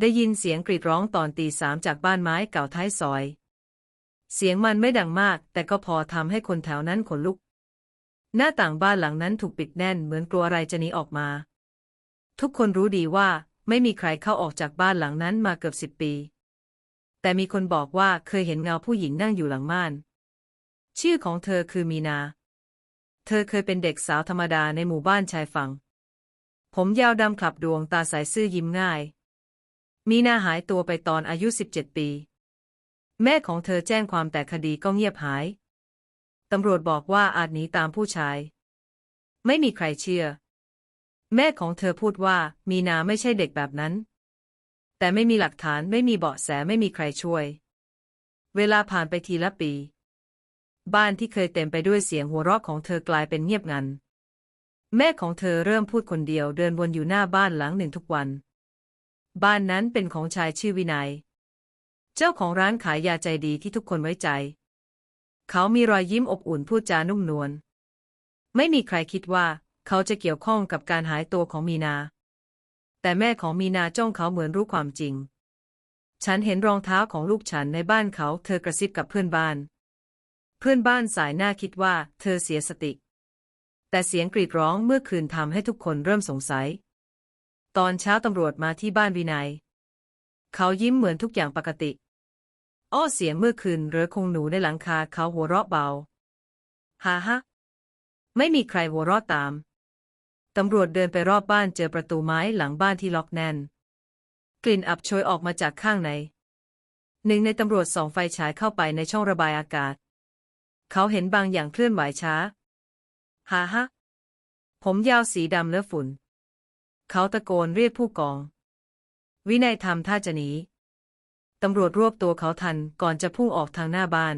ได้ยินเสียงกรีดร้องตอนตีสามจากบ้านไม้เก่าท้ายซอย เสียงมันไม่ดังมาก แต่ก็พอทำให้คนแถวนั้นขนลุก หน้าต่างบ้านหลังนั้นถูกปิดแน่นเหมือนกลัวอะไรจะหนีออกมา ทุกคนรู้ดีว่าไม่มีใครเข้าออกจากบ้านหลังนั้นมาเกือบสิบปี แต่มีคนบอกว่าเคยเห็นเงาผู้หญิงนั่งอยู่หลังม่าน ชื่อของเธอคือมีนา เธอเคยเป็นเด็กสาวธรรมดาในหมู่บ้านชายฝั่ง ผมยาวดำขลับดวงตาใสซื่อยิ้มง่าย มีนาหายตัวไปตอนอายุ 17 ปี แม่ของเธอแจ้งความแต่คดีก็เงียบหาย ตำรวจบอกว่าอาจหนีตามผู้ชาย ไม่มีใครเชื่อ แม่ของเธอพูดว่ามีนาไม่ใช่เด็กแบบนั้น แต่ไม่มีหลักฐานไม่มีเบาะแสไม่มีใครช่วย เวลาผ่านไปทีละปี บ้านที่เคยเต็มไปด้วยเสียงหัวเราะของเธอกลายเป็นเงียบงัน แม่ของเธอเริ่มพูดคนเดียวเดินวนอยู่หน้าบ้านหลังหนึ่งทุกวัน บ้านนั้นเป็นของชายชื่อวินัย เจ้าของร้านขายยาใจดีที่ทุกคนไว้ใจ เขามีรอยยิ้มอบอุ่นพูดจานุ่มนวล ไม่มีใครคิดว่า เขาจะเกี่ยวข้องกับการหายตัวของมีนา แต่แม่ของมีนาจ้องเขาเหมือนรู้ความจริง ฉันเห็นรองเท้าของลูกฉันในบ้านเขา เธอกระซิบกับเพื่อนบ้าน เพื่อนบ้านสายหน้าคิดว่า เธอเสียสติ แต่เสียงกรีดร้องเมื่อคืนทำให้ทุกคนเริ่มสงสัย ตอนเช้าตำรวจมาที่บ้านวินัย เขายิ้มเหมือนทุกอย่างปกติ อ้อเสียงเมื่อคืนเรือคงหนูในหลังคาเขาหัวเราะเบาฮ่าฮะไม่มีใครหัวเราะตาม ตำรวจเดินไปรอบบ้านเจอประตูไม้หลังบ้านที่ล็อกแน่น กลิ่นอับโชยออกมาจากข้างใน หนึ่งในตำรวจส่องไฟฉายเข้าไปในช่องระบายอากาศ เขาเห็นบางอย่างเคลื่อนไหวช้าฮ่าฮะผมยาวสีดำเลอะฝุ่น เขาตะโกนเรียกผู้กอง วินัยทำท่าจะหนี ตำรวจรวบตัวเขาทันก่อนจะพุ่งออกทางหน้าบ้าน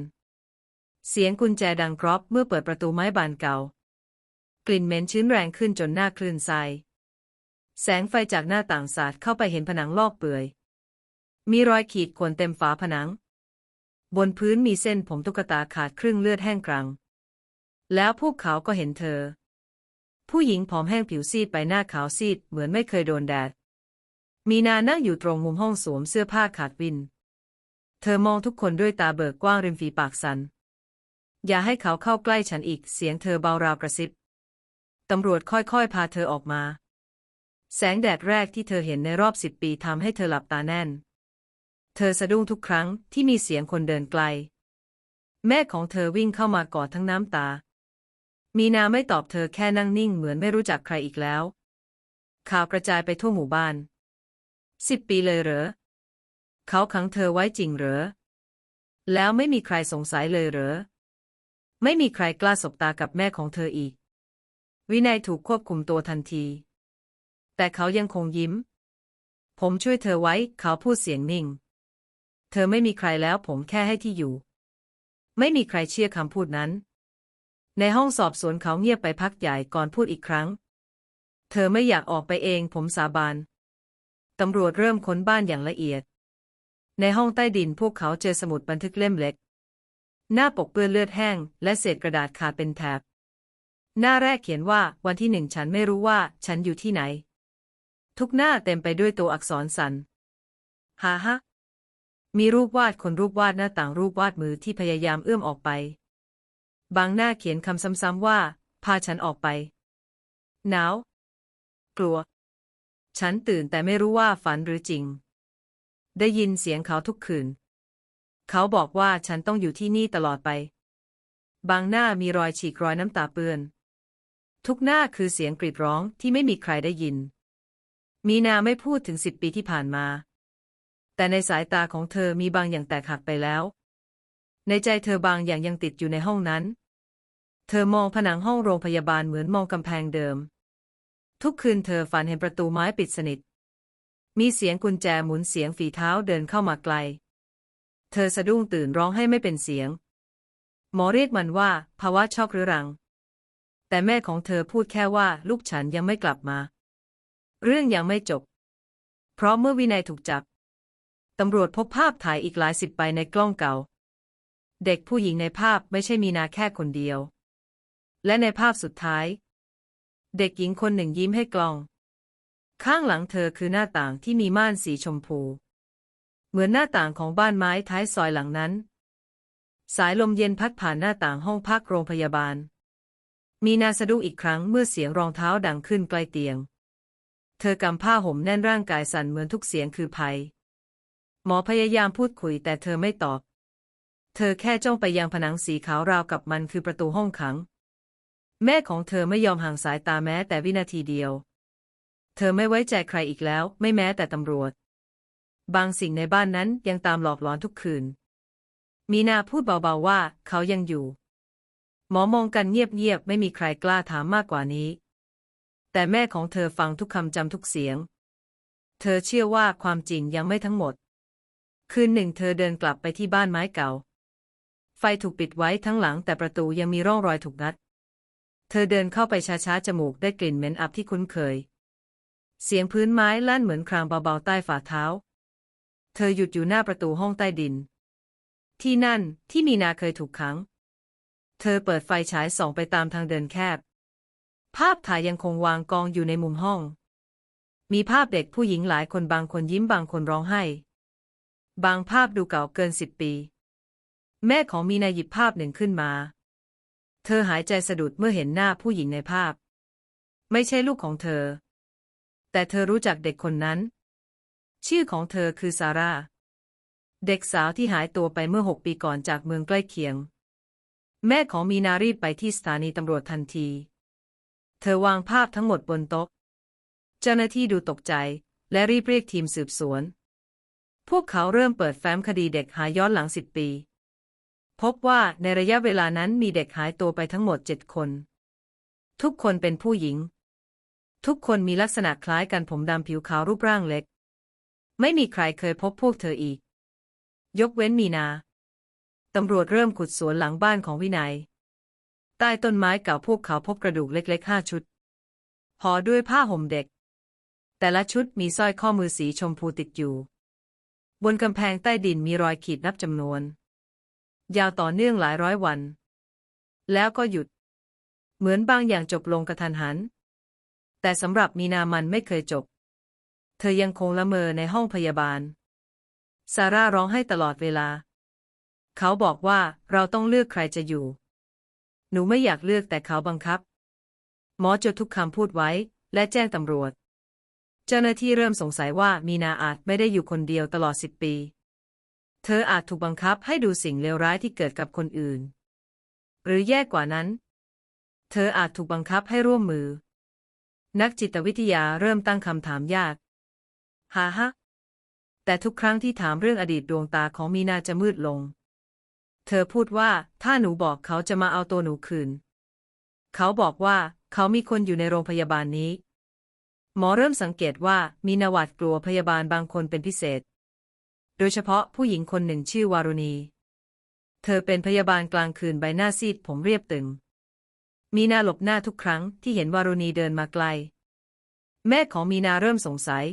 เสียงกุญแจดังกรอบเมื่อเปิดประตูไม้บานเก่า กลิ่นเหม็นชื้นแรงขึ้นจนหน้าคลื่นทรายแสงไฟจากหน้าต่างสาดเข้าไปเห็นผนังลอกเปื่อย มีรอยขีดข่วนเต็มฝาผนัง บนพื้นมีเส้นผมตุ๊กตาขาดครึ่งเลือดแห้งกรัง แล้วพวกเขาก็เห็นเธอ ผู้หญิงผอมแห้งผิวซีดไปหน้าขาวซีดเหมือนไม่เคยโดนแดด มีนานั่งอยู่ตรงมุมห้องสวมเสื้อผ้าขาดวิน เธอมองทุกคนด้วยตาเบิกกว้างริมฝีปากสัน อย่าให้เขาเข้าใกล้ฉันอีก เสียงเธอเบาราวกระซิบ ตำรวจค่อยๆ พาเธอออกมา แสงแดดแรกที่เธอเห็นในรอบสิบปีทำให้เธอหลับตาแน่น เธอสะดุ้งทุกครั้งที่มีเสียงคนเดินไกล แม่ของเธอวิ่งเข้ามากอดทั้งน้ำตา มีนาไม่ตอบเธอแค่นั่งนิ่งเหมือนไม่รู้จักใครอีกแล้ว ข่าวกระจายไปทั่วหมู่บ้านสิบปีเลยเหรอ เขาขังเธอไว้จริงเหรอ แล้วไม่มีใครสงสัยเลยเหรอ ไม่มีใครกล้าสบตากับแม่ของเธออีก วินัยถูกควบคุมตัวทันที แต่เขายังคงยิ้ม ผมช่วยเธอไว้ เขาพูดเสียงนิ่ง เธอไม่มีใครแล้วผมแค่ให้ที่อยู่ ไม่มีใครเชื่อคำพูดนั้น ในห้องสอบสวนเขาเงียบไปพักใหญ่ก่อนพูดอีกครั้ง เธอไม่อยากออกไปเองผมสาบาน ตำรวจเริ่มค้นบ้านอย่างละเอียด ในห้องใต้ดินพวกเขาเจอสมุดบันทึกเล่มเล็ก หน้าปกเปื้อนเลือดแห้ง และเศษกระดาษขาดเป็นแถบ หน้าแรกเขียนว่าวันที่หนึ่งฉันไม่รู้ว่าฉันอยู่ที่ไหน ทุกหน้าเต็มไปด้วยตัวอักษรสันฮ่าฮะมีรูปวาดคนรูปวาดหน้าต่างรูปวาดมือที่พยายามเอื้อมออกไป บางหน้าเขียนคำซ้ำๆว่า พาฉันออกไป หนาว กลัว ฉันตื่นแต่ไม่รู้ว่าฝันหรือจริง ได้ยินเสียงเขาทุกคืน เขาบอกว่าฉันต้องอยู่ที่นี่ตลอดไป บางหน้ามีรอยฉีกรอยน้ำตาเปื้อน ทุกหน้าคือเสียงกรีดร้องที่ไม่มีใครได้ยิน มีนาไม่พูดถึงสิบปีที่ผ่านมา แต่ในสายตาของเธอมีบางอย่างแตกหักไปแล้วในใจเธอบางอย่างยังติดอยู่ในห้องนั้น เธอมองผนังห้องโรงพยาบาลเหมือนมองกำแพงเดิม ทุกคืนเธอฝันเห็นประตูไม้ปิดสนิท มีเสียงกุญแจหมุนเสียงฝีเท้าเดินเข้ามาไกล เธอสะดุ้งตื่นร้องให้ไม่เป็นเสียง หมอเรียกมันว่า ภาวะช็อกเรื้อรัง แต่แม่ของเธอพูดแค่ว่าลูกฉันยังไม่กลับมา เรื่องยังไม่จบ เพราะเมื่อวินัยถูกจับตำรวจพบภาพถ่ายอีกหลายสิบใบในกล้องเก่า เด็กผู้หญิงในภาพไม่ใช่มีนาแค่คนเดียว และในภาพสุดท้าย เด็กหญิงคนหนึ่งยิ้มให้กล้อง ข้างหลังเธอคือหน้าต่างที่มีม่านสีชมพู เหมือนหน้าต่างของบ้านไม้ท้ายซอยหลังนั้น สายลมเย็นพัดผ่านหน้าต่างห้องพักโรงพยาบาล มีนาสะดุ้งอีกครั้งเมื่อเสียงรองเท้าดังขึ้นใกล้เตียง เธอกำผ้าห่มแน่นร่างกายสั่นเหมือนทุกเสียงคือภัย หมอพยายามพูดคุยแต่เธอไม่ตอบ เธอแค่จ้องไปยังผนังสีขาวราวกับมันคือประตูห้องขัง แม่ของเธอไม่ยอมห่างสายตาแม้แต่วินาทีเดียว เธอไม่ไว้ใจใครอีกแล้ว ไม่แม้แต่ตำรวจ บางสิ่งในบ้านนั้นยังตามหลอกหลอนทุกคืน มีนาพูดเบาๆว่าเขายังอยู่ หมอมองกันเงียบๆไม่มีใครกล้าถามมากกว่านี้ แต่แม่ของเธอฟังทุกคำจำทุกเสียง เธอเชื่อว่าความจริงยังไม่ทั้งหมด คืนหนึ่งเธอเดินกลับไปที่บ้านไม้เก่า ไฟถูกปิดไว้ทั้งหลังแต่ประตูยังมีร่องรอยถูกงัด เธอเดินเข้าไปช้าๆ จมูกได้กลิ่นเหม็นอับที่คุ้นเคย เสียงพื้นไม้ลั่นเหมือนครางเบาๆ ใต้ฝ่าเท้า เธอหยุดอยู่หน้าประตูห้องใต้ดิน ที่นั่นที่มีนาเคยถูกขัง เธอเปิดไฟฉายส่องไปตามทางเดินแคบ ภาพถ่ายยังคงวางกองอยู่ในมุมห้อง มีภาพเด็กผู้หญิงหลายคนบางคนยิ้มบางคนร้องไห้ บางภาพดูเก่าเกินสิบปี แม่ของมีนาหยิบภาพหนึ่งขึ้นมา เธอหายใจสะดุดเมื่อเห็นหน้าผู้หญิงในภาพ ไม่ใช่ลูกของเธอ แต่เธอรู้จักเด็กคนนั้น ชื่อของเธอคือซาร่า เด็กสาวที่หายตัวไปเมื่อหกปีก่อนจากเมืองใกล้เคียง แม่ของมีนารีบไปที่สถานีตำรวจทันที เธอวางภาพทั้งหมดบนโต๊ะ เจ้าหน้าที่ดูตกใจและรีบเรียกทีมสืบสวน พวกเขาเริ่มเปิดแฟ้มคดีเด็กหายย้อนหลังสิบปี พบว่าในระยะเวลานั้นมีเด็กหายตัวไปทั้งหมดเจ็ดคน ทุกคนเป็นผู้หญิง ทุกคนมีลักษณะคล้ายกันผมดำผิวขาวรูปร่างเล็ก ไม่มีใครเคยพบพวกเธออีก ยกเว้นมีนา ตำรวจเริ่มขุดสวนหลังบ้านของวินัย ใต้ต้นไม้เก่าพวกเขาพบกระดูกเล็กๆห้าชุดห่อด้วยผ้าห่มเด็ก แต่ละชุดมีสร้อยข้อมือสีชมพูติดอยู่ บนกำแพงใต้ดินมีรอยขีดนับจำนวน ยาวต่อเนื่องหลายร้อยวัน แล้วก็หยุด เหมือนบางอย่างจบลงกระทันหัน แต่สำหรับมีนามันไม่เคยจบ เธอยังคงละเมอในห้องพยาบาล ซาร่าร้องให้ตลอดเวลา เขาบอกว่าเราต้องเลือกใครจะอยู่ หนูไม่อยากเลือกแต่เขาบังคับ หมอจดทุกคำพูดไว้ และแจ้งตำรวจ เจ้าหน้าที่เริ่มสงสัยว่ามีนาอาจไม่ได้อยู่คนเดียวตลอดสิบปี เธออาจถูกบังคับให้ดูสิ่งเลวร้ายที่เกิดกับคนอื่น หรือแย่กว่านั้น เธออาจถูกบังคับให้ร่วมมือ นักจิตวิทยาเริ่มตั้งคำถามยากฮ่าฮะแต่ทุกครั้งที่ถามเรื่องอดีตดวงตาของมีนาจะมืดลง เธอพูดว่าถ้าหนูบอกเขาจะมาเอาตัวหนูคืน เขาบอกว่าเขามีคนอยู่ในโรงพยาบาลนี้ หมอเริ่มสังเกตว่ามีนาหวาดกลัวพยาบาลบางคนเป็นพิเศษ โดยเฉพาะผู้หญิงคนหนึ่งชื่อวารุณี เธอเป็นพยาบาลกลางคืนใบหน้าซีดผมเรียบตึง มีนาหลบหน้าทุกครั้งที่เห็นวารุณีเดินมาไกล แม่ของมีนาเริ่มสงสัย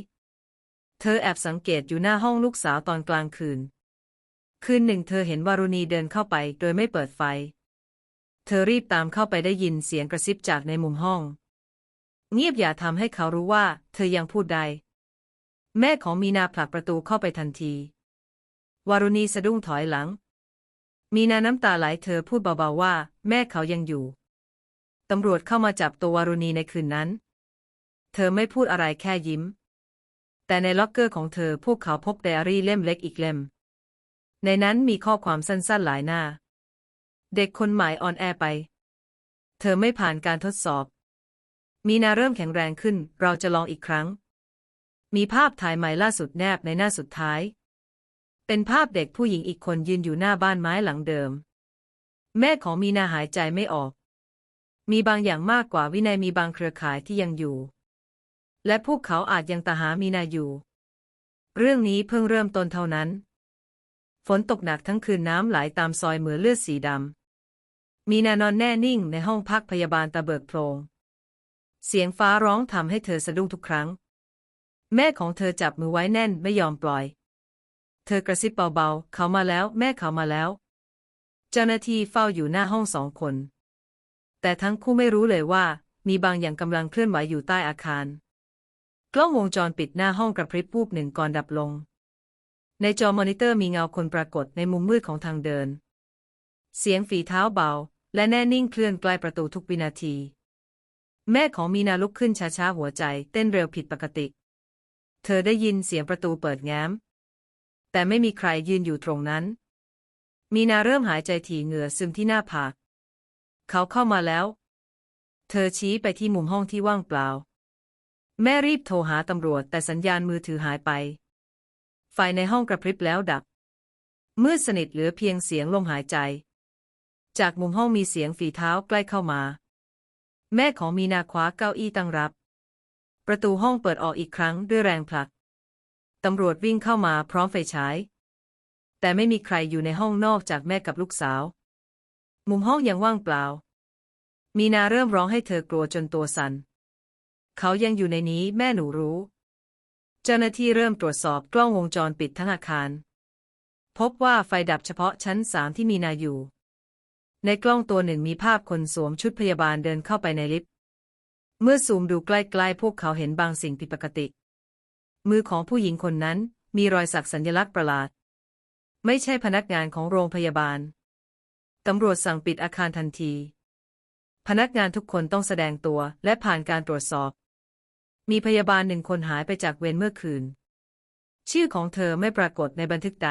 เธอแอบสังเกตอยู่หน้าห้องลูกสาวตอนกลางคืน คืนหนึ่งเธอเห็นวารุณีเดินเข้าไปโดยไม่เปิดไฟ เธอรีบตามเข้าไปได้ยินเสียงกระซิบจากในมุมห้อง เงียบอย่าทำให้เขารู้ว่า เธอยังพูดได้ แม่ของมีนาผลักประตูเข้าไปทันที วารุณีสะดุ้งถอยหลัง มีนาน้ำตาไหลเธอพูดเบาๆว่า แม่เขายังอยู่ ตำรวจเข้ามาจับตัววารุณีในคืนนั้น เธอไม่พูดอะไรแค่ยิ้ม แต่ในล็อกเกอร์ของเธอพวกเขาพบไดอารี่เล่มเล็กอีกเล่ม ในนั้นมีข้อความสั้นๆหลายหน้า เด็กคนใหม่อ่อนแอไป เธอไม่ผ่านการทดสอบ มีนาเริ่มแข็งแรงขึ้น เราจะลองอีกครั้ง มีภาพถ่ายใหม่ล่าสุดแนบในหน้าสุดท้าย เป็นภาพเด็กผู้หญิงอีกคนยืนอยู่หน้าบ้านไม้หลังเดิม แม่ของมีนาหายใจไม่ออก มีบางอย่างมากกว่าวินัยมีบางเครือข่ายที่ยังอยู่ และพวกเขาอาจยังตาหามีนาอยู่ เรื่องนี้เพิ่งเริ่มต้นเท่านั้น ฝนตกหนักทั้งคืนน้ำไหลตามซอยเหมือนเลือดสีดำ มีนานอนแน่นิ่งในห้องพักพยาบาลตะเบิกโพรงเสียงฟ้าร้องทำให้เธอสะดุ้งทุกครั้ง แม่ของเธอจับมือไว้แน่นไม่ยอมปล่อย เธอกระซิบเบาๆ เขามาแล้วแม่เขามาแล้ว เจ้าหน้าที่เฝ้าอยู่หน้าห้องสองคน แต่ทั้งคู่ไม่รู้เลยว่า มีบางอย่างกำลังเคลื่อนไหวอยู่ใต้อาคาร กล้องวงจรปิดหน้าห้องกระพริบวูบหนึ่งก่อนดับลง ในจอมอนิเตอร์มีเงาคนปรากฏในมุมมืดของทางเดิน เสียงฝีเท้าเบา และแน่นิ่งเคลื่อนใกล้ประตูทุกวินาที แม่ของมีนาลุกขึ้นช้าๆหัวใจเต้นเร็วผิดปกติ เธอได้ยินเสียงประตูเปิดแง้ม แต่ไม่มีใครยืนอยู่ตรงนั้น มีนาเริ่มหายใจถี่เหงื่อซึมที่หน้าผาก เขาเข้ามาแล้ว เธอชี้ไปที่มุมห้องที่ว่างเปล่า แม่รีบโทรหาตำรวจแต่สัญญาณมือถือหายไป ไฟในห้องกระพริบแล้วดับ มืดสนิทเหลือเพียงเสียงลมหายใจ จากมุมห้องมีเสียงฝีเท้าใกล้เข้ามา แม่ของมีนาคว้าเก้าอี้ตั้งรับ ประตูห้องเปิดออกอีกครั้งด้วยแรงผลัก ตำรวจวิ่งเข้ามาพร้อมไฟฉาย แต่ไม่มีใครอยู่ในห้องนอกจากแม่กับลูกสาว มุมห้องยังว่างเปล่า มีนาเริ่มร้องให้เธอกลัวจนตัวสัน่น เขายังอยู่ในนี้แม่หนูรู้ เจ้าหน้าที่เริ่มตรวจสอบกล้องวงจรปิดทั้งอาคาร พบว่าไฟดับเฉพาะชั้นสามที่มีนาอยู่ ในกล้องตัวหนึ่งมีภาพคนสวมชุดพยาบาลเดินเข้าไปในลิฟต์ เมื่อซูมดูใกล้ๆพวกเขาเห็นบางสิ่งผิดปกติ มือของผู้หญิงคนนั้นมีรอยสักสัญลักษณ์ประหลาด ไม่ใช่พนักงานของโรงพยาบาล ตำรวจสั่งปิดอาคารทันที พนักงานทุกคนต้องแสดงตัวและผ่านการตรวจสอบ มีพยาบาลหนึ่งคนหายไปจากเวรเมื่อคืน ชื่อของเธอไม่ปรากฏในบันทึกใด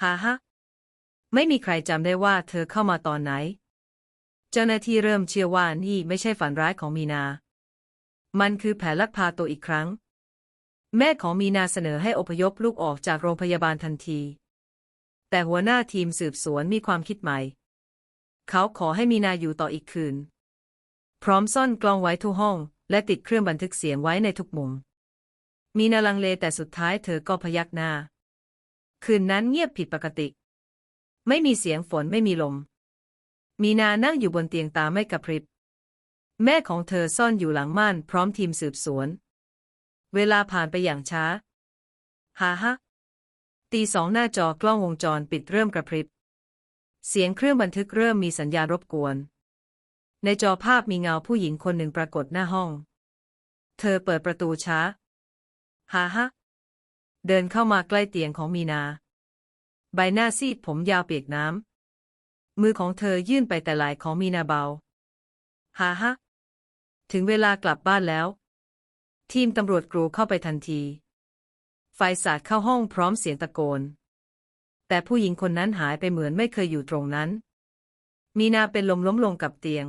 ฮ่าฮะ ไม่มีใครจำได้ว่าเธอเข้ามาตอนไหน เจ้าหน้าที่เริ่มเชื่อว่านี่ไม่ใช่ฝันร้ายของมีนา มันคือแผนลักพาตัวอีกครั้ง แม่ของมีนาเสนอให้อพยพลูกออกจากโรงพยาบาลทันที แต่หัวหน้าทีมสืบสวนมีความคิดใหม่ เขาขอให้มีนาอยู่ต่ออีกคืน พร้อมซ่อนกล้องไว้ทุกห้อง และติดเครื่องบันทึกเสียงไว้ในทุกมุม มีนาลังเลแต่สุดท้ายเธอก็พยักหน้า คืนนั้นเงียบผิดปกติ ไม่มีเสียงฝนไม่มีลม มีนานั่งอยู่บนเตียงตาไม่กระพริบ แม่ของเธอซ่อนอยู่หลังม่านพร้อมทีมสืบสวน เวลาผ่านไปอย่างช้าฮ่าฮะตีสองหน้าจอกล้องวงจรปิดเริ่มกระพริบ เสียงเครื่องบันทึกเริ่มมีสัญญาณรบกวน ในจอภาพมีเงาผู้หญิงคนหนึ่งปรากฏหน้าห้อง เธอเปิดประตูช้าฮ่าฮะเดินเข้ามาใกล้เตียงของมีนา ใบหน้าซีดผมยาวเปียกน้ำ มือของเธอยื่นไปแต่ไหลของมีนาเบาฮ่าฮะ ถึงเวลากลับบ้านแล้ว ทีมตำรวจกรูเข้าไปทันทีไฟสาดเข้าห้องพร้อมเสียงตะโกน แต่ผู้หญิงคนนั้นหายไปเหมือนไม่เคยอยู่ตรงนั้น มีนาเป็นลมล้มลงกับเตียง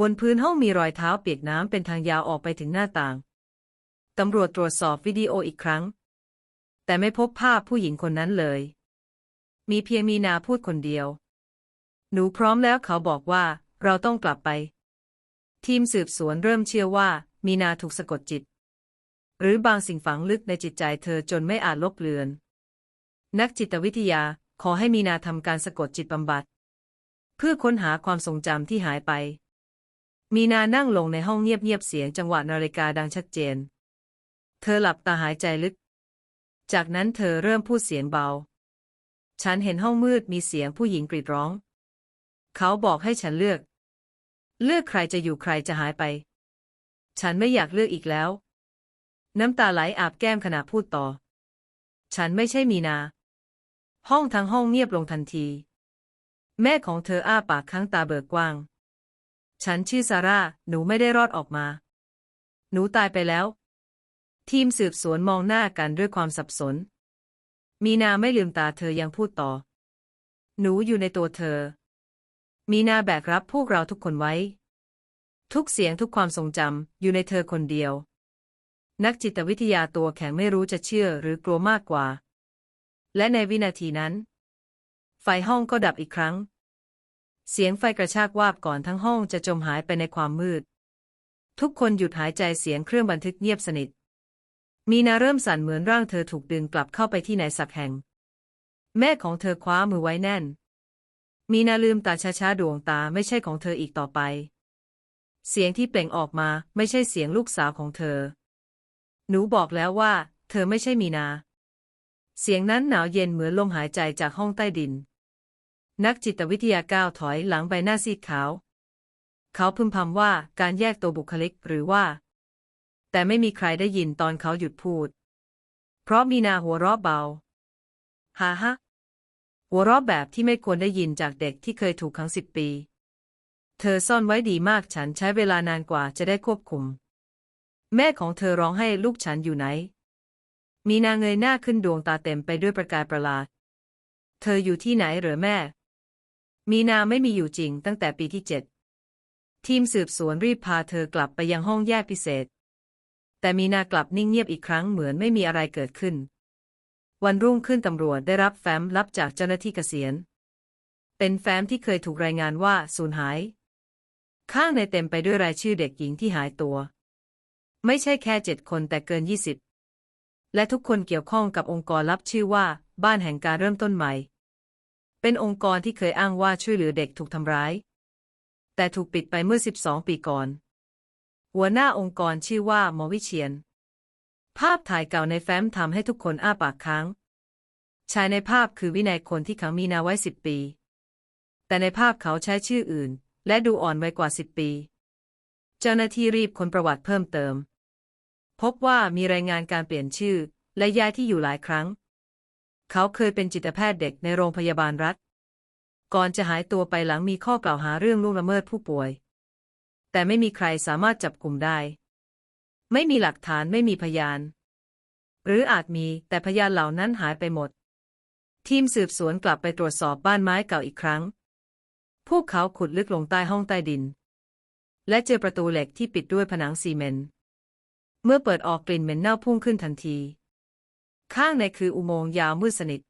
บนพื้นห้องมีรอยเท้าเปียกน้ำเป็นทางยาวออกไปถึงหน้าต่าง ตำรวจตรวจสอบวิดีโออีกครั้ง แต่ไม่พบภาพผู้หญิงคนนั้นเลย มีเพียงมีนาพูดคนเดียว หนูพร้อมแล้วเขาบอกว่า เราต้องกลับไป ทีมสืบสวนเริ่มเชื่อว่า มีนาถูกสะกดจิต หรือบางสิ่งฝังลึกในจิตใจเธอจนไม่อาจลบเลือน นักจิตวิทยาขอให้มีนาทำการสะกดจิตบำบัด เพื่อค้นหาความทรงจำที่หายไป มีนานั่งลงในห้องเงียบๆเสียงจังหวะนาฬิกาดังชัดเจน เธอหลับตาหายใจลึก จากนั้นเธอเริ่มพูดเสียงเบา ฉันเห็นห้องมืดมีเสียงผู้หญิงกรีดร้อง เขาบอกให้ฉันเลือก เลือกใครจะอยู่ใครจะหายไป ฉันไม่อยากเลือกอีกแล้ว น้ำตาไหลอาบแก้มขณะพูดต่อ ฉันไม่ใช่มีนา ห้องทั้งห้องเงียบลงทันที แม่ของเธออ้าปากค้างตาเบิกกว้าง ฉันชื่อซาร่า หนูไม่ได้รอดออกมา หนูตายไปแล้ว ทีมสืบสวนมองหน้ากันด้วยความสับสน มีนาไม่ลืมตาเธอยังพูดต่อ หนูอยู่ในตัวเธอ มีนาแบกรับพวกเราทุกคนไว้ ทุกเสียงทุกความทรงจำอยู่ในเธอคนเดียว นักจิตวิทยาตัวแข็งไม่รู้จะเชื่อหรือกลัวมากกว่า และในวินาทีนั้น ไฟห้องก็ดับอีกครั้ง เสียงไฟกระชากวาบก่อนทั้งห้องจะจมหายไปในความมืด ทุกคนหยุดหายใจเสียงเครื่องบันทึกเงียบสนิท มีนาเริ่มสั่นเหมือนร่างเธอถูกดึงกลับเข้าไปที่ไหนสักแห่ง แม่ของเธอคว้ามือไว้แน่น มีนาลืมตาช้าๆดวงตาไม่ใช่ของเธออีกต่อไป เสียงที่เปล่งออกมาไม่ใช่เสียงลูกสาวของเธอ หนูบอกแล้วว่า เธอไม่ใช่มีนา เสียงนั้นหนาวเย็นเหมือนลมหายใจจากห้องใต้ดิน นักจิตวิทยาก้าวถอยหลังใบหน้าซีดขาว เขาพึมพำว่าการแยกตัวบุคลิกหรือว่า แต่ไม่มีใครได้ยินตอนเขาหยุดพูด เพราะมีนาหัวเราะเบา ฮ่าฮะ หัวเราะแบบที่ไม่ควรได้ยินจากเด็กที่เคยถูกขังสิบปี เธอซ่อนไว้ดีมากฉันใช้เวลานานกว่าจะได้ควบคุม แม่ของเธอร้องให้ลูกฉันอยู่ไหน มีนาเงยหน้าขึ้นดวงตาเต็มไปด้วยประกายประหลาด เธออยู่ที่ไหนเหรอแม่ มีนาไม่มีอยู่จริงตั้งแต่ปีที่เจ็ดทีมสืบสวนรีบพาเธอกลับไปยังห้องแยกพิเศษ แต่มีนากลับนิ่งเงียบอีกครั้งเหมือนไม่มีอะไรเกิดขึ้น วันรุ่งขึ้นตำรวจได้รับแฟ้มลับจากเจ้าหน้าที่เกษียณ เป็นแฟ้มที่เคยถูกรายงานว่าสูญหาย ข้างในเต็มไปด้วยรายชื่อเด็กหญิงที่หายตัว ไม่ใช่แค่เจ็ดคนแต่เกินยี่สิบและทุกคนเกี่ยวข้องกับองค์กรลับชื่อว่า บ้านแห่งการเริ่มต้นใหม่ เป็นองค์กรที่เคยอ้างว่าช่วยเหลือเด็กถูกทำร้าย แต่ถูกปิดไปเมื่อ 12 ปีก่อน หัวหน้าองค์กรชื่อว่าหมอวิเชียน ภาพถ่ายเก่าในแฟ้มทำให้ทุกคนอ้าปากค้าง ชายในภาพคือวินัยคนที่ขังมีนาไว้สิบปี แต่ในภาพเขาใช้ชื่ออื่น และดูอ่อนไว้กว่าสิบปี เจ้าหน้าที่รีบค้นประวัติเพิ่มเติม พบว่ามีรายงานการเปลี่ยนชื่อ และย้ายที่อยู่หลายครั้ง เขาเคยเป็นจิตแพทย์เด็กในโรงพยาบาลรัฐ ก่อนจะหายตัวไปหลังมีข้อกล่าวหาเรื่องล่วงละเมิดผู้ป่วย แต่ไม่มีใครสามารถจับกลุ่มได้ ไม่มีหลักฐานไม่มีพยาน หรืออาจมีแต่พยานเหล่านั้นหายไปหมด ทีมสืบสวนกลับไปตรวจสอบบ้านไม้เก่าอีกครั้ง พวกเขาขุดลึกลงใต้ห้องใต้ดิน และเจอประตูเหล็กที่ปิดด้วยผนังซีเมนต์เมื่อเปิดออกกลิ่นเหม็นเน่าพุ่งขึ้นทันที ข้างในคืออุโมงค์ยาวมืดสนิท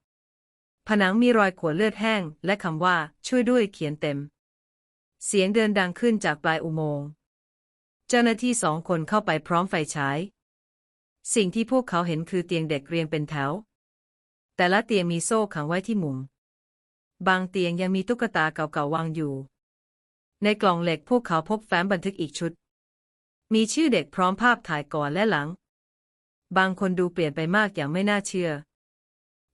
ผนังมีรอยขวดเลือดแห้ง และคำว่าช่วยด้วยเขียนเต็ม เสียงเดินดังขึ้นจากปลายอุโมงค์ จ้าหน้าที่สองคนเข้าไปพร้อมไฟฉาย สิ่งที่พวกเขาเห็นคือเตียงเด็กเรียงเป็นแถว แต่ละเตียงมีโซ่ขังไว้ที่มุม บางเตียงยังมีตุ๊กตาเก่าๆวางอยู่ ในกล่องเหล็กพวกเขาพบแฟ้มบันทึกอีกชุด มีชื่อเด็กพร้อมภาพถ่ายก่อนและหลัง บางคนดูเปลี่ยนไปมากอย่างไม่น่าเชื่อ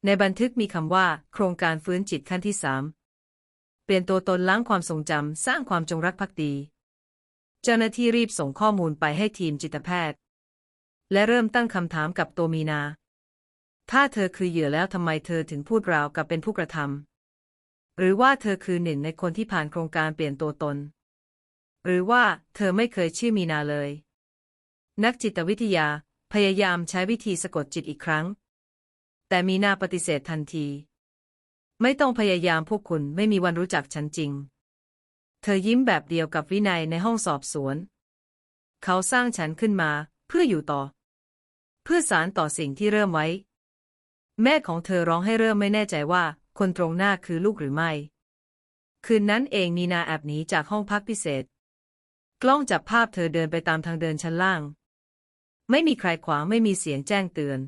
ในบันทึกมีคำว่า โครงการฟื้นจิตขั้นที่สามเปลี่ยนตัวตนล้างความทรงจำสร้างความจงรักภักดี เจ้าหน้าที่รีบส่งข้อมูลไปให้ทีมจิตแพทย์ และเริ่มตั้งคำถามกับตัวมีนา ถ้าเธอคือเหยื่อแล้วทำไมเธอถึงพูดราวกับเป็นผู้กระทำหรือว่าเธอคือหนึ่งในคนที่ผ่านโครงการเปลี่ยนตัวตน หรือว่าเธอไม่เคยชื่อมีนาเลย นักจิตวิทยาพยายามใช้วิธีสะกดจิตอีกครั้ง แต่มีนาปฏิเสธทันที ไม่ต้องพยายามพวกคุณไม่มีวันรู้จักฉันจริง เธอยิ้มแบบเดียวกับวินัยในห้องสอบสวน เขาสร้างฉันขึ้นมา เพื่ออยู่ต่อ เพื่อสารต่อสิ่งที่เริ่มไว้ แม่ของเธอร้องให้เริ่มไม่แน่ใจว่า คนตรงหน้าคือลูกหรือไม่ คืนนั้นเองมีนาแอบหนีจากห้องพักพิเศษ กล้องจับภาพเธอเดินไปตามทางเดินชั้นล่าง ไม่มีใครขวางไม่มีเสียงแจ้งเตือน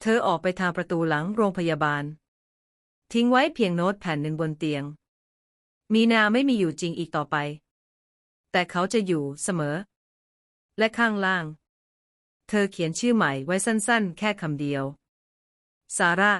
เธอออกไปทางประตูหลังโรงพยาบาล ทิ้งไว้เพียงโน้ตแผ่นหนึ่งบนเตียง มีนาไม่มีอยู่จริงอีกต่อไป แต่เขาจะอยู่เสมอ และข้างล่าง เธอเขียนชื่อใหม่ไว้สั้นๆ แค่คำเดียว ซาร่า